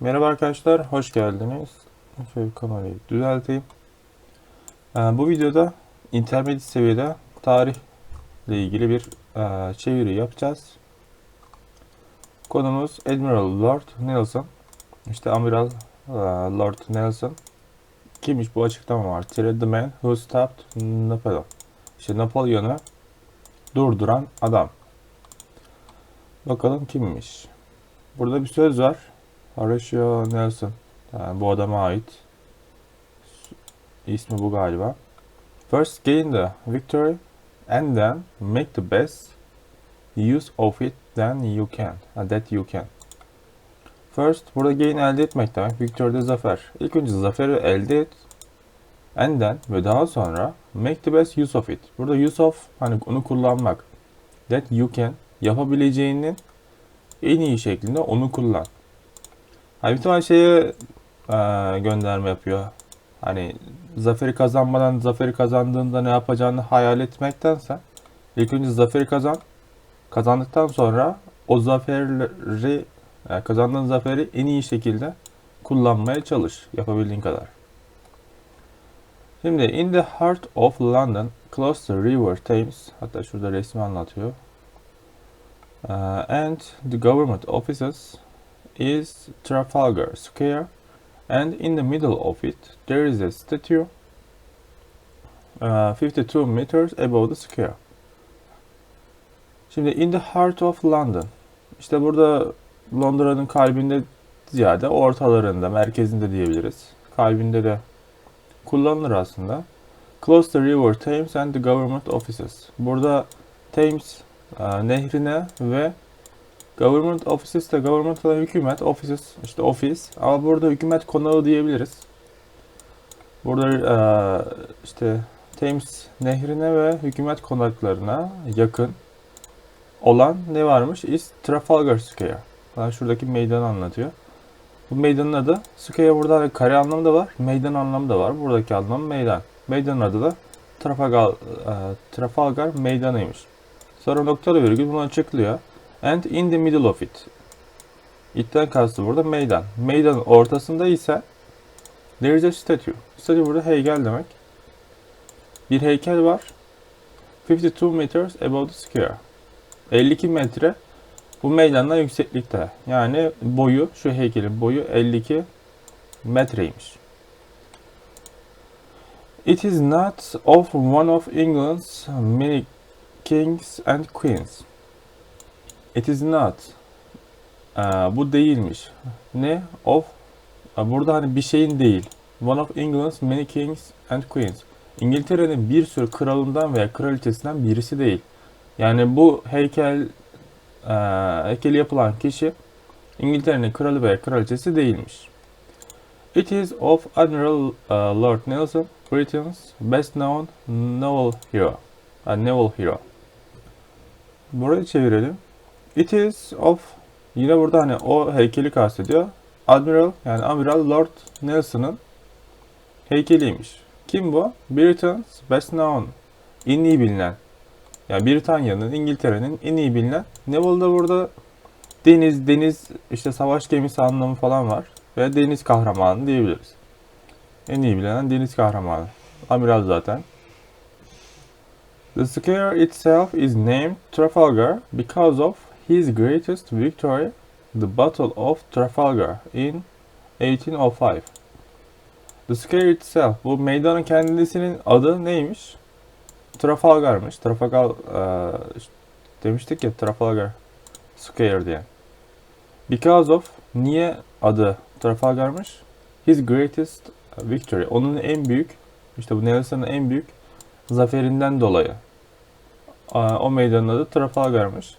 Merhaba arkadaşlar, hoş geldiniz. Şöyle kamerayı düzelteyim. Ee, bu videoda intermediate seviyede tarihle ilgili bir e, çeviri yapacağız. Konumuz Admiral Lord Nelson. İşte Amiral e, Lord Nelson. Kimmiş bu açıklama var. The man who stopped Napoleon. İşte Napolyon'u durduran adam. Bakalım kimmiş. Burada bir söz var. Horatio Nelson. Yani bu adama ait. İsmi bu galiba. First gain the victory and then make the best use of it than you can. Ha, that you can. First, burada gain elde etmek demek. Victory'de zafer. İlk önce zaferi elde et. And then ve daha sonra make the best use of it. Burada use of hani onu kullanmak. That you can yapabileceğinin en iyi şeklinde onu kullan. Hani bir tane şeye e, gönderme yapıyor. Hani zaferi kazanmadan zaferi kazandığında ne yapacağını hayal etmektense ilk önce zaferi kazan. Kazandıktan sonra o zaferi e, kazandığın zaferi en iyi şekilde kullanmaya çalış yapabildiğin kadar. Şimdi in the heart of London, close to River Thames, hatta şurada resmi anlatıyor. Uh, and the government offices is Trafalgar Square, and in the middle of it there is a statue uh, 52 meters above the square. Şimdi in the heart of London. İşte burada Londra'nın kalbinde ziyade ortalarında, merkezinde diyebiliriz. Kalbinde de kullanılır aslında. Close to River Thames and the government offices. Burada Thames uh, nehrine ve Government offices de government olan hükümet, offices işte ofis. Ama burada hükümet konağı diyebiliriz. Burada eee, işte Thames nehrine ve hükümet konaklarına yakın olan ne varmış? Is Trafalgar Square. Bana şuradaki meydanı anlatıyor. Bu meydanın adı Square burada kare anlamı da var, meydan anlamı da var. Buradaki anlam meydan. Meydanın adı da Trafalgar, eee, Trafalgar meydanıymış. Sonra noktalı virgül bunu açıklıyor. And in the middle of it. It'ten kastı burada meydan. Meydanın ortasında ise there is a statue. Statue burada heykel demek. Bir heykel var. 52 meters above the square. 52 metre bu meydandan yükseklikte. Yani boyu, şu heykelin boyu 52 metreymiş. It is not of one of England's many kings and queens. It is not. Ee, bu değilmiş. Ne? Of. Ee, Burada hani bir şeyin değil. One of England's many kings and queens. İngiltere'nin bir sürü kralından veya kraliçesinden birisi değil. Yani bu heykel e, heykeli yapılan kişi İngiltere'nin kralı veya kraliçesi değilmiş. It is of Admiral uh, Lord Nelson, Britain's best known naval hero. Ha, naval hero. Burayı çevirelim. It is of yine burada hani o heykeli kastediyor. Admiral yani Amiral Lord Nelson'ın heykeliymiş. Kim bu? Britain's best known. En iyi bilinen. Yani Britanya'nın, İngiltere'nin en iyi bilinen. Naval'da burada deniz, deniz işte savaş gemisi anlamı falan var. Ve deniz kahramanı diyebiliriz. En iyi bilinen deniz kahramanı. Amiral zaten. The square itself is named Trafalgar because of his greatest victory, the Battle of Trafalgar in 1805. The square itself, bu meydanın kendisinin adı neymiş? Trafalgar'mış. Trafalgar eee, demiştik ya Trafalgar Square diye. Because of niye adı Trafalgar'mış? His greatest victory. Onun en büyük, işte bu Nelson'ın en büyük zaferinden dolayı. Aa, O meydanın adı Trafalgar'mış.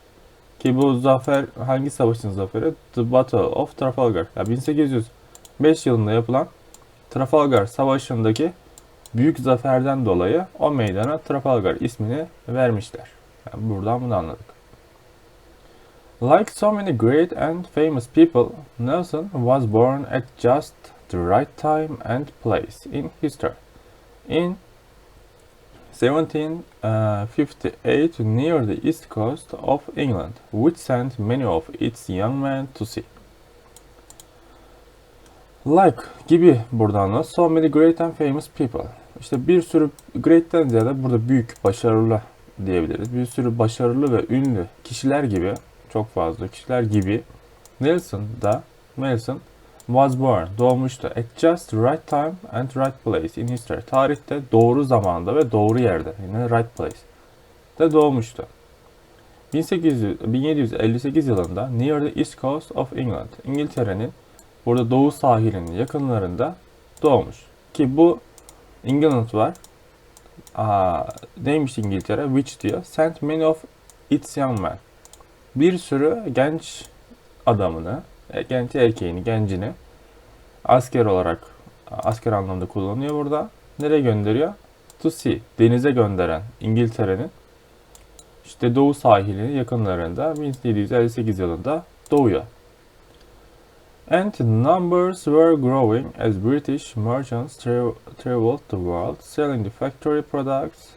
Ki bu zafer hangi savaşın zaferi? The Battle of Trafalgar. Ya 1805 yılında yapılan Trafalgar Savaşı'ndaki büyük zaferden dolayı o meydana Trafalgar ismini vermişler. Yani buradan bunu anladık. Like so many great and famous people, Nelson was born at just the right time and place in history. In 1758 near the east coast of England, which sent many of its young men to sea. Like gibi buradan da so many great and famous people. İşte bir sürü great'ten ziyade burada büyük, başarılı diyebiliriz. Bir sürü başarılı ve ünlü kişiler gibi, çok fazla kişiler gibi Nelson da Nelson was born, doğmuştu at just right time and right place in history. Tarihte doğru zamanda ve doğru yerde, yani right place de doğmuştu. 1800, 1758 yılında near the east coast of England, İngiltere'nin burada doğu sahilinin yakınlarında doğmuş. Ki bu England var. Aa, neymiş İngiltere? Which diyor. Sent many of its young men. Bir sürü genç adamını, genç erkeğini, gencini asker olarak, asker anlamında kullanıyor burada. Nereye gönderiyor? To sea, denize gönderen İngiltere'nin işte doğu sahilinin yakınlarında 1758 yılında doğuyor. And numbers were growing as British merchants tra- traveled the world selling the factory products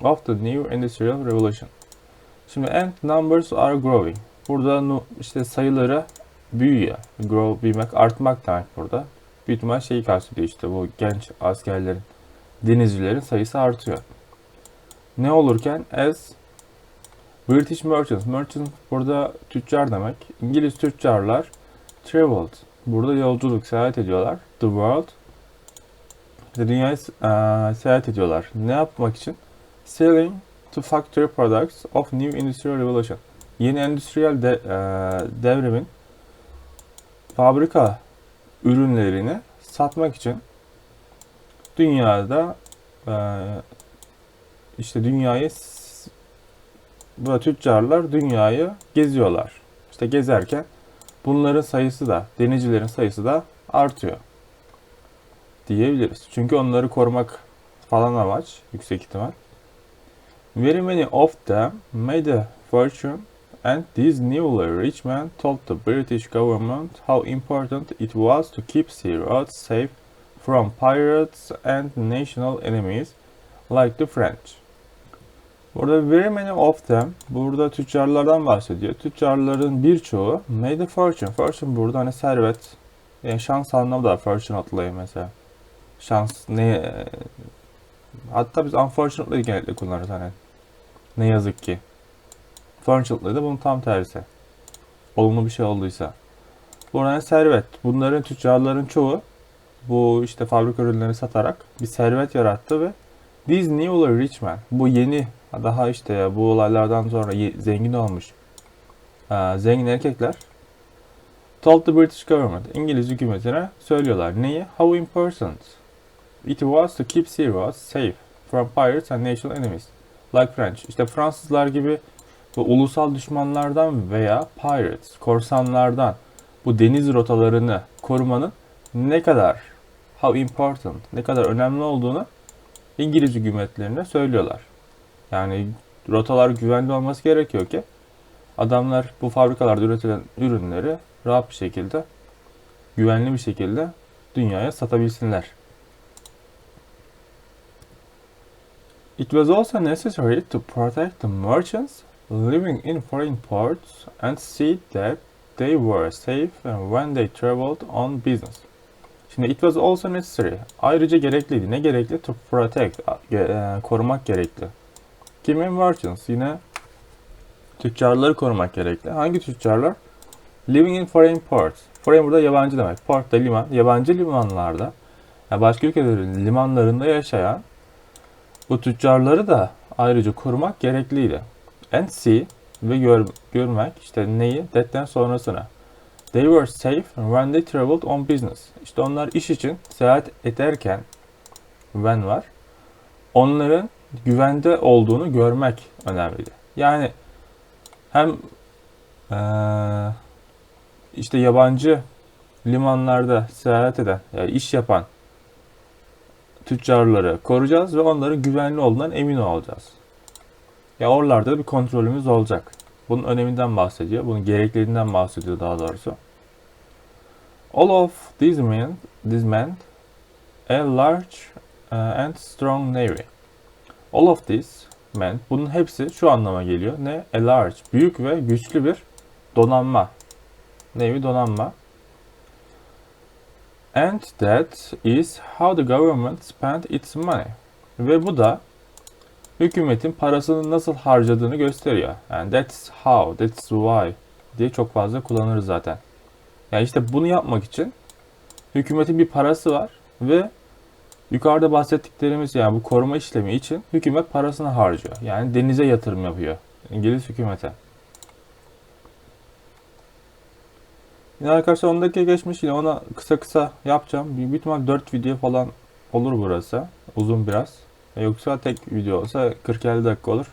of the new industrial revolution. Şimdi and numbers are growing. Burada işte sayıları büyüyor. Grow büyümek, artmak demek burada. Büyük ihtimal şeyi kastediyor işte bu genç askerlerin, denizcilerin sayısı artıyor. Ne olurken as British merchants, merchant burada tüccar demek. İngiliz tüccarlar traveled. Burada yolculuk, seyahat ediyorlar. The world. Dünyayı eee, seyahat ediyorlar. Ne yapmak için? Selling to factory products of new industrial revolution. Yeni endüstriyel de, eee, devrimin fabrika ürünlerini satmak için dünyada eee, işte dünyayı bu tüccarlar dünyayı geziyorlar. İşte gezerken bunların sayısı da denizcilerin sayısı da artıyor diyebiliriz. Çünkü onları korumak falan amaç yüksek ihtimal. Very many of them made a fortune and these newly rich men told the British government how important it was to keep sea roads safe from pirates and national enemies like the French. Burada very many of them, burada tüccarlardan bahsediyor. Tüccarların birçoğu made a fortune. Fortune burada hani servet, yani şans anlamı da fortune atlayı mesela. Şans ne hatta biz unfortunately genellikle kullanırız hani. Ne yazık ki. Fortunately de bunun tam tersi. Olumlu bir şey olduysa. Burada hani servet. Bunların tüccarların çoğu bu işte fabrika ürünlerini satarak bir servet yarattı ve These newly rich men, bu yeni daha işte bu olaylardan sonra zengin olmuş eee, zengin erkekler told the British government, İngiliz hükümetine söylüyorlar. Neyi? How important it was to keep roads safe from pirates and national enemies like French. İşte Fransızlar gibi bu ulusal düşmanlardan veya pirates, korsanlardan bu deniz rotalarını korumanın ne kadar how important, ne kadar önemli olduğunu İngiliz hükümetlerine söylüyorlar. Yani rotalar güvenli olması gerekiyor ki adamlar bu fabrikalarda üretilen ürünleri rahat bir şekilde, güvenli bir şekilde dünyaya satabilsinler. It was also necessary to protect the merchants living in foreign ports and see that they were safe when they traveled on business. Şimdi it was also necessary. Ayrıca gerekliydi. Ne gerekli? To protect. e, korumak gerekli. Kimin merchants? Yine tüccarları korumak gerekli. Hangi tüccarlar? Living in foreign ports. Foreign burada yabancı demek. Port da liman. Yabancı limanlarda, yani başka ülkelerin limanlarında yaşayan bu tüccarları da ayrıca korumak gerekliydi. And see ve gör, görmek işte neyi? That'ten sonrasına. They were safe when they traveled on business. İşte onlar iş için seyahat ederken when var. Onların güvende olduğunu görmek önemliydi. Yani hem eee, işte yabancı limanlarda seyahat eden, yani iş yapan tüccarları koruyacağız ve onların güvenli olduğundan emin olacağız. Ya oralarda da bir kontrolümüz olacak. Bunun öneminden bahsediyor. Bunun gerekliliğinden bahsediyor daha doğrusu. All of these men, these men, a large uh, and strong navy. All of these men, bunun hepsi şu anlama geliyor. Ne? A large, büyük ve güçlü bir donanma. Navy donanma. And that is how the government spent its money. Ve bu da hükümetin parasını nasıl harcadığını gösteriyor. Yani that's how, that's why diye çok fazla kullanırız zaten. Yani işte bunu yapmak için hükümetin bir parası var ve yukarıda bahsettiklerimiz yani bu koruma işlemi için hükümet parasını harcıyor. Yani denize yatırım yapıyor. İngiliz hükümete. Yine arkadaşlar 10 dakika geçmiş yine ona kısa kısa yapacağım. Büyük ihtimal 4 video falan olur burası. Uzun biraz. Yoksa tek video olsa 40-50 dakika olur.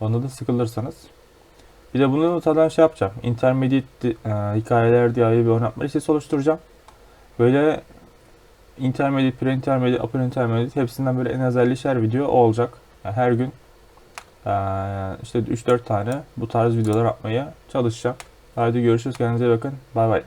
Onda da sıkılırsanız. Bir de bunu zaten şey yapacağım. Intermediate e, hikayeler diye ayrı bir oynatma listesi oluşturacağım. Böyle intermediate, pre-intermediate, upper intermediate hepsinden böyle en az 50'şer video olacak. Yani her gün e, işte 3-4 tane bu tarz videolar atmaya çalışacağım. Haydi görüşürüz. Kendinize bakın. Bay bay.